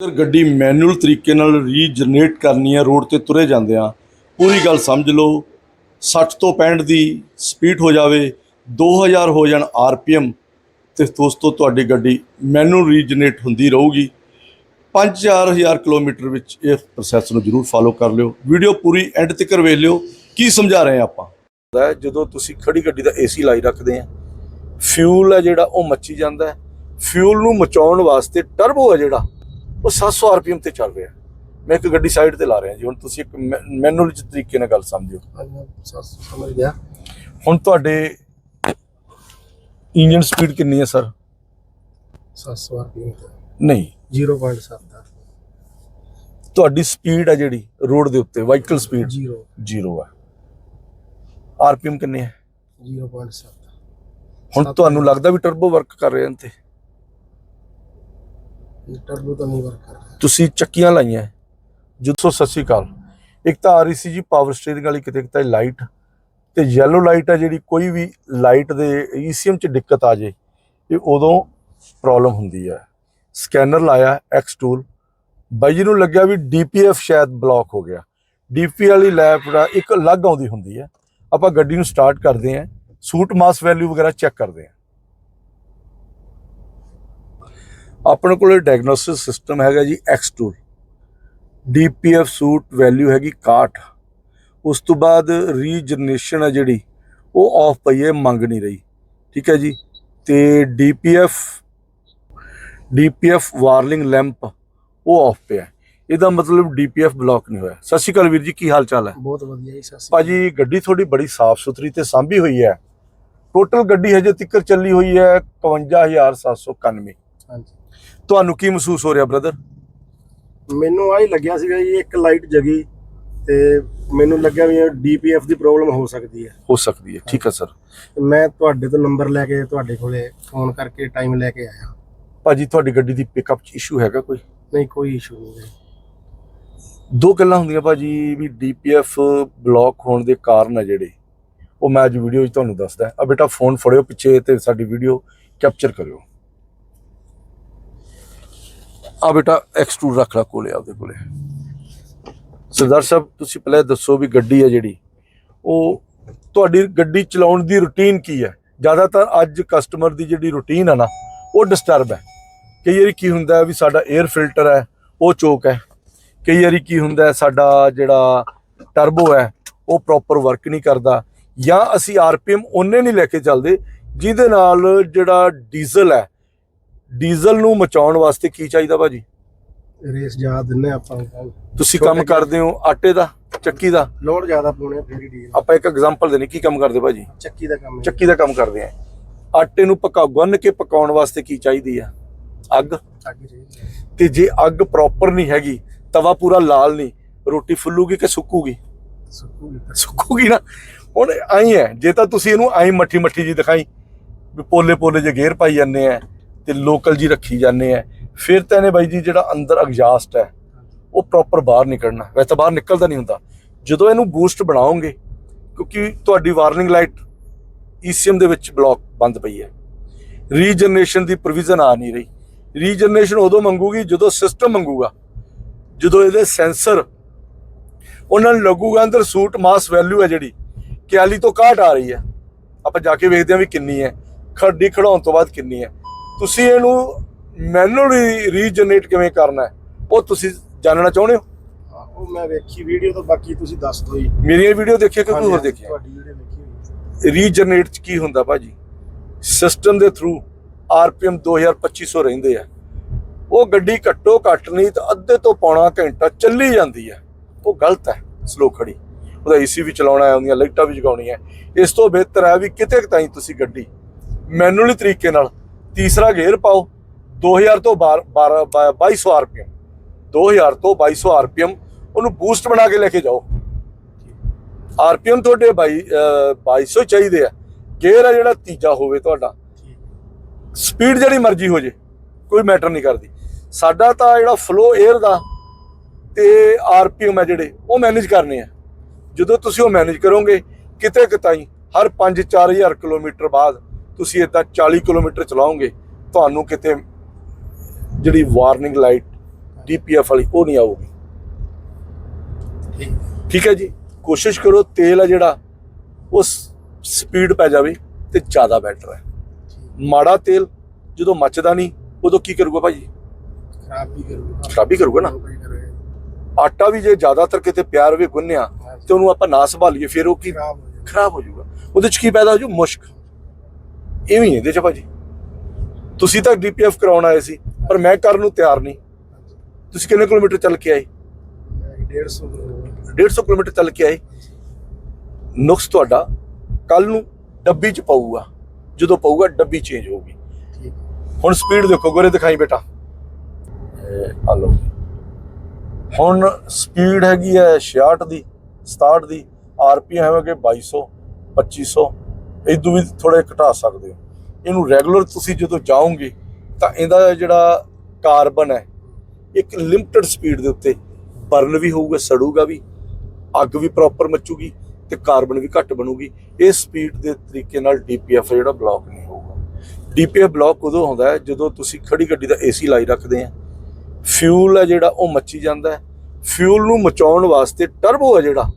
ਅਗਰ ਗੱਡੀ ਮੈਨੂਅਲ ਤਰੀਕੇ ਨਾਲ ਰੀਜਨਰੇਟ ਕਰਨੀ ਹੈ, ਰੋਡ ਤੇ ਤੁਰੇ ਜਾਂਦੇ ਆ ਪੂਰੀ ਗੱਲ ਸਮਝ ਲਓ 60 ਤੋਂ 65 ਦੀ ਸਪੀਡ ਹੋ ਜਾਵੇ 2000 ਹੋ ਜਾਣ ਆਰਪੀਐਮ, ਤੇ ਦੋਸਤੋ ਤੁਹਾਡੀ ਗੱਡੀ ਮੈਨੂਅਲ ਰੀਜਨਰੇਟ ਹੁੰਦੀ ਰਹੂਗੀ। 5-4000 ਕਿਲੋਮੀਟਰ ਵਿੱਚ ਇਹ ਪ੍ਰੋਸੈਸ ਨੂੰ ਜਰੂਰ ਫਾਲੋ ਕਰ ਲਿਓ। ਵੀਡੀਓ ਪੂਰੀ ਐਂਡ ਤੱਕ ਵੇਖ ਲਿਓ, ਕੀ ਸਮਝਾ ਰਹੇ ਆ ਆਪਾਂ? ਜਦੋਂ ਤੁਸੀਂ ਖੜੀ ਗੱਡੀ ਦਾ ਏਸੀ ਲਾਈ ਰੱਖਦੇ ਆ ਫਿਊਲ ਹੈ ਜਿਹੜਾ, ਉਹ ਮੱਚੀ ਜਾਂਦਾ ਹੈ। ਫਿਊਲ ਨੂੰ ਮਚਾਉਣ ਵਾਸਤੇ ਟਰਬੋ ਹੈ ਜਿਹੜਾ। ਉਹ 700 ਆਰਪੀਐਮ ਤੇ ਚੱਲ ਰਿਹਾ। ਮੈਂ ਇੱਕ ਗੱਡੀ ਸਾਈਡ ਤੇ ਲਾ ਰਿਹਾ ਜੀ। ਹੁਣ ਤੁਸੀਂ ਇੱਕ ਮੈਨੂਅਲ ਤਰੀਕੇ ਨਾਲ ਗੱਲ ਸਮਝਿਓ। ਸਮਝ ਗਿਆ ਹੁਣ ਤੁਹਾਡੇ ਇੰਜਨ ਸਪੀਡ ਕਿੰਨੀ ਹੈ ਸਰ? 700 ਆਰਪੀਐਮ ਤੇ ਨਹੀਂ। 0.7 ਤੁਹਾਡੀ ਸਪੀਡ ਹੈ ਜਿਹੜੀ ਰੋਡ ਦੇ ਉੱਤੇ ਵਾਹੀਕਲ ਸਪੀਡ। 0 ਜ਼ੀਰੋ ਹੈ ਆਰਪੀਐਮ ਕਿੰਨੇ ਹੈ? 0.7 ਹੁਣ। ਤੁਹਾਨੂੰ ਲੱਗਦਾ ਵੀ ਟਰਬੋ ਵਰਕ ਕਰ ਰਹੇ ਹਨ ਤੇ? ਇਹ ਟਰਬੋ ਤਾਂ ਨਹੀਂ ਵਰਕ ਕਰ ਰਿਹਾ। ਤੁਸੀਂ ਚੱਕੀਆਂ ਲਾਈਆਂ। ਹੈ। ਜਦੋਂ ਸਤਿ ਸ਼੍ਰੀ ਅਕਾਲ। ਇੱਕ ਤਾਂ ਆ ਰਹੀ ਸੀ ਜੀ ਪਾਵਰ ਸਟੀਅਰਿੰਗ ਵਾਲੀ, ਕਿਤੇ ਕਿਤੇ ਲਾਈਟ ਤੇ ਯੈਲੋ ਲਾਈਟ ਆ ਜਿਹੜੀ, ਕੋਈ ਵੀ ਲਾਈਟ ਦੇ ਈਸੀਐਮ ਚ ਦਿੱਕਤ ਆ ਜੇ, ਇਹ ਉਦੋਂ ਪ੍ਰੋਬਲਮ ਹੁੰਦੀ ਹੈ ਸਕੈਨਰ ਲਾਇਆ ਐਕਸ ਟੂਲ ਬਾਈ ਜੀ ਨੂੰ ਲੱਗਿਆ ਵੀ ਡੀਪੀਐਫ ਸ਼ਾਇਦ ਬਲੌਕ ਹੋ ਗਿਆ। ਡੀਪੀ ਵਾਲੀ ਲੈਪ ਦਾ ਇੱਕ ਅਲੱਗ ਆਉਂਦੀ ਹੁੰਦੀ ਹੈ ਆਪਾਂ ਗੱਡੀ ਨੂੰ ਸਟਾਰਟ ਕਰਦੇ ਹਾਂ ਸੂਟ ਮਾਸ ਵੈਲਿਊ ਵਗੈਰਾ ਚੈੱਕ ਕਰਦੇ ਹਾਂ ਆਪਣੇ ਕੋਲੇ ਡਾਇਗਨੋਸਿਸ ਸਿਸਟਮ ਹੈਗਾ G X tool DPF soot value ਹੈਗੀ 61 ਉਸ ਤੋਂ ਬਾਅਦ ਰੀਜਨਰੇਸ਼ਨ ਹੈ ਜਿਹੜੀ ਉਹ ਆਫ ਪਈ ਹੈ ਮੰਗ ਨਹੀਂ ਰਹੀ। ਠੀਕ ਹੈ ਜੀ? ਤੇ ਡੀਪੀਐਫ ਡੀਪੀਐਫ ਵਾਰਨਿੰਗ ਲੈਂਪ ਉਹ ਆਫ ਪਿਆ ਇਹਦਾ ਮਤਲਬ ਡੀਪੀਐਫ ਬਲੌਕ ਨਹੀਂ ਹੋਇਆ। ਸਤਿ ਸ਼੍ਰੀ ਅਕਾਲ ਵੀਰ ਜੀ ਕੀ ਹਾਲ ਚਾਲ ਹੈ? ਬਹੁਤ ਵਧੀਆ ਜੀ ਸਸੀ ਭਾਜੀ ਗੱਡੀ ਤੁਹਾਡੀ ਬੜੀ ਸਾਫ਼ ਸੁਥਰੀ ਤੇ ਸਾਂਭੀ ਹੋਈ ਹੈ। ਟੋਟਲ ਗੱਡੀ ਹਜੇ ਤੱਕ ਚੱਲੀ ਹੋਈ ਹੈ 51791 ਹਾਂਜੀ। ਤੁਹਾਨੂੰ ਕੀ ਮਹਿਸੂਸ ਹੋ ਰਿਹਾ ਬ੍ਰਦਰ ਮੈਨੂੰ ਆਹੀ ਲੱਗਿਆ ਸੀਗਾ ਜੀ ਇੱਕ ਲਾਈਟ ਜਗੀ ਤੇ ਮੈਨੂੰ ਲੱਗਿਆ ਵੀ ਡੀਪੀਐਫ ਦੀ ਪ੍ਰੋਬਲਮ ਹੋ ਸਕਦੀ ਹੈ। ਹੋ ਸਕਦੀ ਹੈ ਠੀਕ ਹੈ ਸਰ ਮੈਂ ਤੁਹਾਡੇ ਤੋਂ ਨੰਬਰ ਲੈ ਕੇ ਤੁਹਾਡੇ ਕੋਲੇ ਫੋਨ ਕਰਕੇ ਟਾਈਮ ਲੈ ਕੇ ਆਇਆ। ਭਾਜੀ ਤੁਹਾਡੀ ਗੱਡੀ ਦੀ ਪਿਕਅਪ 'ਚ ਇਸ਼ੂ ਹੈਗਾ ਕੋਈ? ਨਹੀਂ ਕੋਈ ਇਸ਼ੂ ਨਹੀਂ ਹੈ। ਦੋ ਗੱਲਾਂ ਹੁੰਦੀਆਂ ਭਾਜੀ ਵੀ ਡੀਪੀਐਫ ਬਲੌਕ ਹੋਣ ਦੇ ਕਾਰਨ ਆ ਜਿਹੜੇ ਉਹ ਮੈਂ ਅੱਜ ਵੀਡੀਓ 'ਚ ਤੁਹਾਨੂੰ ਦੱਸਦਾ। ਆ ਬੇਟਾ ਫੋਨ ਫੜਿਓ ਪਿੱਛੇ ਤੇ ਸਾਡੀ ਵੀਡੀਓ ਕੈਪਚਰ ਕਰਿਓ। ਆ ਬੇਟਾ ਐਕਸਟਰੂਡ ਰੱਖ ਲਾ ਕੋਲੇ ਆਪਦੇ ਕੋਲੇ। ਸਰਦਾਰ ਸਾਹਿਬ, ਤੁਸੀਂ ਪਹਿਲਾਂ ਦੱਸੋ ਵੀ ਗੱਡੀ ਹੈ ਜਿਹੜੀ, ਉਹ ਤੁਹਾਡੀ ਗੱਡੀ ਚਲਾਉਣ ਦੀ ਰੁਟੀਨ ਕੀ ਹੈ? ਜ਼ਿਆਦਾਤਰ ਅੱਜ ਕਸਟਮਰ ਦੀ ਜਿਹੜੀ ਰੁਟੀਨ ਹੈ ਨਾ, ਉਹ ਡਿਸਟਰਬ ਹੈ। ਕਈ ਵਾਰੀ ਕੀ ਹੁੰਦਾ ਵੀ ਸਾਡਾ 에ਅਰ ਫਿਲਟਰ ਹੈ, ਉਹ ਚੋਕ ਹੈ। ਕਈ ਵਾਰੀ ਕੀ ਹੁੰਦਾ ਸਾਡਾ ਜਿਹੜਾ ਟਰਬੋ ਹੈ, ਉਹ ਪ੍ਰੋਪਰ ਵਰਕ ਨਹੀਂ ਕਰਦਾ। ਜਾਂ ਅਸੀਂ ਆਰਪੀਐਮ ਉਹਨੇ ਨਹੀਂ ਲੈ ਕੇ ਚੱਲਦੇ, ਜਿਹਦੇ ਨਾਲ ਜਿਹੜਾ ਡੀਜ਼ਲ ਹੈ ਡੀਜ਼ਲ ਨੂੰ ਮਚਾਉਣ ਵਾਸਤੇ ਕੀ ਚਾਹੀਦਾ ਭਾਜੀ? ਰੇਸ ਜ਼ਿਆਦਾ ਦਿੰਨੇ ਆਪਾਂ। ਤੁਸੀਂ ਕੰਮ ਕਰਦੇ ਹੋ ਆਟੇ ਦਾ ਚੱਕੀ ਦਾ? ਲੋਡ ਜ਼ਿਆਦਾ ਪਾਉਣੇ ਫਿਰ ਹੀ ਡੀਲ ਆਪਾਂ ਇੱਕ ਐਗਜ਼ਾਮਪਲ ਦੇਣੀ ਕੀ ਕੰਮ ਕਰਦੇ ਭਾਜੀ? ਚੱਕੀ ਦਾ ਕੰਮ ਚੱਕੀ ਦਾ ਕੰਮ ਕਰਦੇ ਆ। ਆਟੇ ਨੂੰ ਪਕਾ ਗੁੰਨ ਕੇ ਪਕਾਉਣ ਵਾਸਤੇ ਕੀ ਚਾਹੀਦੀ ਆ? ਅੱਗ। ਤੇ ਜੇ ਅੱਗ ਪ੍ਰੋਪਰ ਨਹੀਂ ਹੈਗੀ ਤਵਾ ਪੂਰਾ ਲਾਲ ਨਹੀਂ ਰੋਟੀ ਫੁੱਲੂਗੀ ਕਿ ਸੁੱਕੂਗੀ? ਸੁੱਕੂਗੀ ਨਾ। ਹੁਣ ਆਈ ਹੈ ਜੇ ਤਾਂ ਤੁਸੀਂ ਇਹਨੂੰ ਆਈ ਮੱਠੀ ਮੱਠੀ ਜੀ ਦਿਖਾਈ ਵੀ ਪੋਲੇ ਪੋਲੇ ਜੇ ਗੇਅਰ ਪਾਈ ਜਾਂਦੇ ਆ ਤੇ ਲੋਕਲ ਜੀ ਰੱਖੀ ਜਾਂਦੇ ਆ। ਫਿਰ ਤਾਂ ਇਹਨੇ ਬਾਈ ਜੀ ਜਿਹੜਾ ਅੰਦਰ ਐਗਜ਼ਾਸਟ ਹੈ, ਉਹ ਪ੍ਰੋਪਰ ਬਾਹਰ ਨਿਕਲਣਾ। ਵੈਸੇ ਤਾਂ ਬਾਹਰ ਨਿਕਲਦਾ ਨਹੀਂ ਹੁੰਦਾ। ਜਦੋਂ ਇਹਨੂੰ ਬੂਸਟ ਬਣਾਓਗੇ, ਕਿਉਂਕਿ ਤੁਹਾਡੀ ਵਾਰਨਿੰਗ ਲਾਈਟ ਈਸੀਐਮ ਦੇ ਵਿੱਚ ਬਲੌਕ ਬੰਦ ਪਈ ਹੈ। ਰੀਜਨਰੇਸ਼ਨ ਦੀ ਪ੍ਰੋਵੀਜ਼ਨ ਆ ਨਹੀਂ ਰਹੀ। ਰੀਜਨਰੇਸ਼ਨ ਉਦੋਂ ਮੰਗੂਗੀ, ਜਦੋਂ ਸਿਸਟਮ ਮੰਗੂਗਾ। ਜਦੋਂ ਇਹਦੇ ਸੈਂਸਰ ਉਹਨਾਂ ਨੂੰ ਲੱਗੂਗਾ ਅੰਦਰ ਸੂਟ ਮਾਸ ਵੈਲਿਊ ਹੈ ਜਿਹੜੀ 41 ਤੋਂ ਘਾਟ ਆ ਰਹੀ ਹੈ। ਆਪਾਂ ਜਾ ਕੇ ਵੇਖਦੇ ਹਾਂ ਵੀ ਕਿੰਨੀ ਹੈ। ਖੱਡੀ ਖੜਾਉਣ ਤੋਂ ਬਾਅਦ ਕਿੰਨੀ ਹੈ। ਤੁਸੀਂ ਇਹਨੂੰ ਮੈਨੂਅਲੀ ਰੀਜਨਰੇਟ ਕਿਵੇਂ ਕਰਨਾ ਹੈ? ਉਹ ਤੁਸੀਂ ਜਾਣਨਾ ਚਾਹੁੰਦੇ ਹੋ? ਉਹ ਮੈਂ ਵੇਖੀ ਵੀਡੀਓ ਤੋਂ ਬਾਕੀ ਤੁਸੀਂ ਦੱਸ ਦਿਓ ਜੀ। ਮੇਰੀਆਂ ਵੀਡੀਓ ਦੇਖਿਆ ਕਿ ਕੋਈ ਹੋਰ ਦੇਖਿਆ? ਤੁਹਾਡੀ ਵੀਡੀਓ ਦੇਖੀ। ਰੀਜਨਰੇਟ ਚ ਕੀ ਹੁੰਦਾ ਭਾਜੀ? ਸਿਸਟਮ ਦੇ ਥਰੂ ਆਰਪੀਐਮ 2250 ਰਹਿੰਦੇ ਆ। ਉਹ ਗੱਡੀ ਘੱਟੋ ਘੱਟ ਨਹੀਂ ਤਾਂ ਅੱਧੇ ਤੋਂ ਪੌਣਾ ਘੰਟਾ ਚੱਲੀ ਜਾਂਦੀ ਹੈ ਉਹ ਗਲਤ ਹੈ ਸਲੋ ਖੜੀ। ਉਹਦਾ ਏਸੀ ਵੀ ਚਲਾਉਣਾ ਹੈ ਉਹਦੀਆਂ ਲਾਈਟਾਂ ਵੀ ਜਗਾਉਣੀਆਂ ਇਸ ਤੋਂ ਬਿਹਤਰ ਹੈ ਵੀ ਕਿਤੇ ਤਾਈਂ ਤੁਸੀਂ ਗੱਡੀ ਮੈਨੂਅਲੀ ਤਰੀਕੇ ਨਾਲ ਤੀਸਰਾ ਗੇਅਰ ਪਾਓ 2000 ਤੋਂ 12 2200 ਆਰਪੀਐਮ 2000 ਤੋਂ 2200 ਆਰਪੀਐਮ ਉਹਨੂੰ ਬੂਸਟ ਬਣਾ ਕੇ ਲੈ ਕੇ ਜਾਓ। ਆਰਪੀਐਮ ਤੁਹਾਡੇ 22 ਅਹ 2200 ਚਾਹੀਦੇ ਆ। ਗੇਅਰ ਆ ਜਿਹੜਾ ਤੀਜਾ ਹੋਵੇ ਤੁਹਾਡਾ। ਸਪੀਡ ਜਿਹੜੀ ਮਰਜ਼ੀ ਹੋ ਜੇ, ਕੋਈ ਮੈਟਰ ਨਹੀਂ ਕਰਦੀ। ਸਾਡਾ ਤਾਂ ਜਿਹੜਾ ਫਲੋ 에ਅਰ ਦਾ ਤੇ ਆਰਪੀਐਮ ਹੈ ਜਿਹੜੇ, ਉਹ ਮੈਨੇਜ ਕਰਨੇ ਆ। ਜਦੋਂ ਤੁਸੀਂ ਉਹ ਮੈਨੇਜ ਕਰੋਗੇ, ਕਿਤੇ ਕਿਤਾਈ ਹਰ 5-4000 ਕਿਲੋਮੀਟਰ ਬਾਅਦ ਤੁਸੀਂ ਇਦਾਂ 40 ਕਿਲੋਮੀਟਰ ਚਲਾਓਗੇ ਤੁਹਾਨੂੰ ਕਿਤੇ ਜਿਹੜੀ ਵਾਰਨਿੰਗ ਲਾਈਟ ਡੀਪੀਐਫ ਵਾਲੀ ਉਹ ਨਹੀਂ ਆਊਗੀ। ਠੀਕ ਹੈ ਜੀ? ਕੋਸ਼ਿਸ਼ ਕਰੋ ਤੇਲ ਆ ਜਿਹੜਾ ਉਹ ਸਪੀਡ ਪੈ ਜਾਵੇ ਤੇ ਜ਼ਿਆਦਾ ਬੈਟਰ ਹੈ। ਮਾੜਾ ਤੇਲ ਜਦੋਂ ਮੱਚਦਾ ਨਹੀਂ ਉਦੋਂ ਕੀ ਕਰੂਗਾ ਭਾਜੀ? ਖਰਾਬ ਵੀ ਕਰੂਗਾ। ਖਰਾਬੀ ਕਰੂਗਾ ਨਾ। ਆਟਾ ਵੀ ਜੇ ਜ਼ਿਆਦਾਤਰ ਕਿਤੇ ਪਿਆਰ ਹੋਵੇ ਗੁੰਨਿਆ ਤੇ ਉਹਨੂੰ ਆਪਾਂ ਨਾ ਸੰਭਾਲੀਏ ਫਿਰ ਉਹ ਕੀ ਖਰਾਬ ਹੋ ਜਾਂਦਾ ਖਰਾਬ ਹੋ ਜਾਊਗਾ। ਉਹਦੇ ਚ ਕੀ ਪੈਦਾ ਹੋ ਜੂ? ਮੁਸ਼ਕ। ਇਵੇਂ ਇਹਦੇ ਚ ਭਾਜੀ। ਤੁਸੀਂ ਤਾਂ ਡੀਪੀਐਫ ਕਰਾਉਣ ਆਏ ਸੀ ਪਰ ਮੈਂ ਕਰਨ ਨੂੰ ਤਿਆਰ ਨਹੀਂ। ਤੁਸੀਂ ਕਿੰਨੇ ਕਿਲੋਮੀਟਰ ਚੱਲ ਕੇ ਆਏ? 150 150 ਕਿਲੋਮੀਟਰ ਚੱਲ ਕੇ ਆਏ। ਨੁਕਸ ਤੁਹਾਡਾ ਕੱਲ ਨੂੰ ਡੱਬੀ ਚ ਪਊਗਾ। ਜਦੋਂ ਪਊਗਾ ਡੱਬੀ ਚੇਂਜ ਹੋਊਗੀ। ਹੁਣ ਸਪੀਡ ਦੇਖੋ ਗੋਰੇ ਦਿਖਾਈ ਬੇਟਾ। ਆ ਲਓ ਹੁਣ ਸਪੀਡ ਹੈਗੀ ਹੈ 66 ਦੀ 67 ਦੀ। ਆਰਪੀਐਮ ਹੈਗੇ 2200 2500 ਇਦੋਂ ਵੀ ਥੋੜੇ ਘਟਾ ਸਕਦੇ ਹੋ। ਇਹਨੂੰ ਰੈਗੂਲਰ ਤੁਸੀਂ ਜਦੋਂ ਜਾਓਗੇ, ਤਾਂ ਇਹਦਾ ਜਿਹੜਾ ਕਾਰਬਨ ਹੈ, ਇੱਕ ਲਿਮਟਿਡ ਸਪੀਡ ਦੇ ਉੱਤੇ ਬਰਨ ਵੀ ਹੋਊਗਾ, ਸੜੂਗਾ ਵੀ, ਅੱਗ ਵੀ ਪ੍ਰੋਪਰ ਮੱਚੂਗੀ ਤੇ ਕਾਰਬਨ ਵੀ ਘੱਟ ਬਣੂਗੀ। ਇਹ ਸਪੀਡ ਦੇ ਤਰੀਕੇ ਨਾਲ ਡੀਪੀਐਫ ਜਿਹੜਾ ਬਲੌਕ ਨਹੀਂ ਹੋਊਗਾ। ਡੀਪੀਐਫ ਬਲੌਕ ਉਦੋਂ ਹੁੰਦਾ ਹੈ ਜਦੋਂ ਤੁਸੀਂ ਖੜੀ ਗੱਡੀ ਦਾ ਏਸੀ ਲਾਈ ਰੱਖਦੇ ਆ। ਫਿਊਲ ਹੈ ਜਿਹੜਾ, ਉਹ ਮੱਚੀ ਜਾਂਦਾ ਹੈ। ਫਿਊਲ ਨੂੰ ਮਚਾਉਣ ਵਾਸਤੇ ਟਰਬੋ ਹੈ ਜਿਹੜਾ,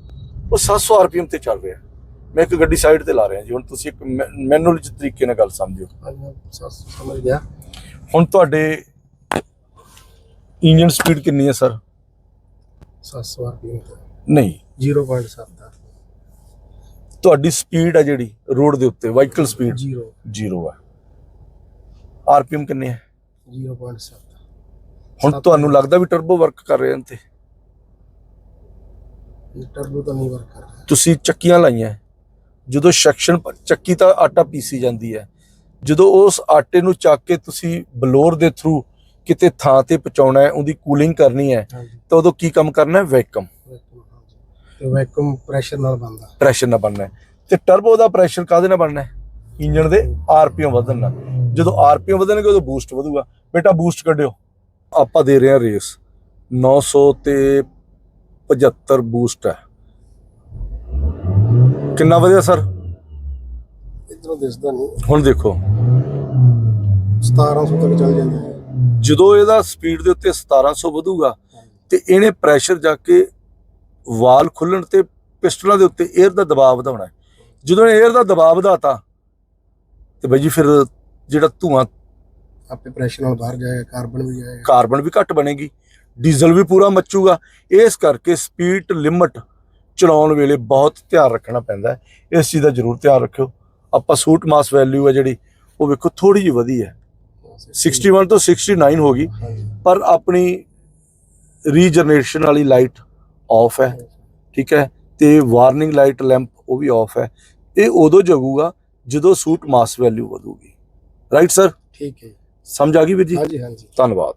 ਉਹ 700 ਆਰਪੀਐਮ ਤੇ ਚੱਲ ਰਿਹਾ ਮੈਂ ਇੱਕ ਗੱਡੀ ਸਾਈਡ ਤੇ ਲਾ ਰਿਹਾ ਜੀ। ਹੁਣ ਤੁਸੀਂ ਇੱਕ ਮੈਨੂਅਲ ਚ ਤਰੀਕੇ ਨਾਲ ਗੱਲ ਸਮਝਿਓ। ਸਮਝ ਗਿਆ ਹੁਣ ਤੁਹਾਡੇ ਇੰਜਨ ਸਪੀਡ ਕਿੰਨੀ ਹੈ ਸਰ 700 ਆਰਪੀਐਮ ਨਹੀਂ। 0.7 ਦਾ ਤੁਹਾਡੀ ਸਪੀਡ ਹੈ ਜਿਹੜੀ ਰੋਡ ਦੇ ਉੱਤੇ ਵਾਹੀਕਲ ਸਪੀਡ 0 ਜ਼ੀਰੋ ਹੈ ਆਰਪੀਐਮ ਕਿੰਨੇ ਹੈ? 0.7 ਹੁਣ। ਤੁਹਾਨੂੰ ਲੱਗਦਾ ਵੀ ਟਰਬੋ ਵਰਕ ਕਰ ਰਹੇ ਹਨ ਤੇ ਟਰਬੋ ਤਾਂ ਨਹੀਂ ਵਰਕ ਕਰ ਰਿਹਾ। ਤੁਸੀਂ ਚੱਕੀਆਂ ਲਾਈਆਂ। ਜਦੋਂ ਸੈਕਸ਼ਨ ਚੱਕੀ ਤਾਂ ਆਟਾ ਪੀਸੀ ਜਾਂਦੀ ਹੈ। ਜਦੋਂ ਉਸ ਆਟੇ ਨੂੰ ਚੱਕ ਕੇ ਤੁਸੀਂ ਬਲੋਰ ਦੇ ਥਰੂ ਕਿਤੇ ਥਾਂ ਤੇ ਪਹੁੰਚਾਉਣਾ ਹੈ ਉਹਦੀ ਕੂਲਿੰਗ ਕਰਨੀ ਹੈ ਤਾਂ ਉਦੋਂ ਕੀ ਕੰਮ ਕਰਨਾ ਹੈ? ਵੈਕਮ ਵੈਕੂਮ ਹਾਂਜੀ। ਤੇ ਵੈਕੂਮ ਪ੍ਰੈਸ਼ਰ ਨਾਲ ਬੰਦਾ ਪ੍ਰੈਸ਼ਰ ਨਾਲ ਬਣਨਾ ਹੈ। ਤੇ ਟਰਬੋ ਦਾ ਪ੍ਰੈਸ਼ਰ ਕਾਹਦੇ ਨਾਲ ਬਣਨਾ ਹੈ? ਇੰਜਨ ਦੇ ਆਰਪੀਐਮ ਵਧਣ ਨਾਲ। ਜਦੋਂ ਆਰਪੀਐਮ ਵਧਣਗੇ ਉਦੋਂ ਬੂਸਟ ਵਧੂਗਾ। ਬੇਟਾ ਬੂਸਟ ਕੱਢਿਓ। ਆਪਾਂ ਦੇ ਰਹੇ ਹਾਂ ਰੇਸ 900 ਤੇ 75 ਬੂਸਟ ਹੈ। ਕਿੰਨਾ ਵਧਿਆ ਸਰ? ਇਧਰੋਂ ਦਿਸਦਾ ਨਹੀਂ। ਹੁਣ ਦੇਖੋ। 1700 ਤੱਕ ਚੱਲ ਜਾਂਦਾ ਹੈ ਜਦੋਂ ਇਹਦਾ ਸਪੀਡ ਦੇ ਉੱਤੇ 1700 ਵਧੂਗਾ ਤੇ ਇਹਨੇ ਪ੍ਰੈਸ਼ਰ ਜਾ ਕੇ ਵਾਲ ਖੁੱਲਣ ਤੇ ਪਿਸਟਲਾਂ ਦੇ ਉੱਤੇ 에ਅਰ ਦਾ ਦਬਾਅ ਵਧਾਉਣਾ ਜਦੋਂ 에ਅਰ ਦਾ ਦਬਾਅ ਵਧਾਤਾ ਤੇ ਬਾਈ ਜੀ ਫਿਰ ਜਿਹੜਾ ਧੂਆਂ ਆਪੇ ਪ੍ਰੈਸ਼ਰ ਨਾਲ ਬਾਹਰ ਜਾਏਗਾ ਕਾਰਬਨ ਵੀ ਜਾਏਗਾ। ਕਾਰਬਨ ਵੀ ਘੱਟ ਬਣੇਗੀ ਡੀਜ਼ਲ ਵੀ ਪੂਰਾ ਮੱਚੂਗਾ। ਇਸ ਕਰਕੇ ਸਪੀਡ ਲਿਮਟ ਚਲਾਉਣ ਵੇਲੇ ਬਹੁਤ ਧਿਆਨ ਰੱਖਣਾ ਪੈਂਦਾ ਹੈ। ਇਸ ਚੀਜ਼ ਦਾ ਜ਼ਰੂਰ ਧਿਆਨ ਰੱਖਿਓ। ਆਪਾਂ ਸੂਟ ਮਾਸ ਵੈਲਿਊ ਹੈ ਜਿਹੜੀ ਉਹ ਵੇਖੋ ਥੋੜੀ ਜਿਹੀ ਵਧੀ ਹੈ। 61 ਤੋਂ 69 ਹੋ ਗਈ ਪਰ ਆਪਣੀ ਰੀਜਨਰੇਸ਼ਨ ਵਾਲੀ ਲਾਈਟ ਆਫ ਹੈ ਠੀਕ ਹੈ? ਤੇ ਵਾਰਨਿੰਗ ਲਾਈਟ ਲੈਂਪ ਉਹ ਵੀ ਆਫ ਹੈ। ਇਹ ਉਦੋਂ ਜਗੂਗਾ ਜਦੋਂ ਸੂਟ ਮਾਸ ਵੈਲਿਊ ਵਧੂਗੀ। ਰਾਈਟ ਸਰ ਠੀਕ ਹੈ। ਸਮਝ ਆ ਗਈ ਵੀਰ ਜੀ? ਹਾਂਜੀ ਹਾਂਜੀ। ਧੰਨਵਾਦ।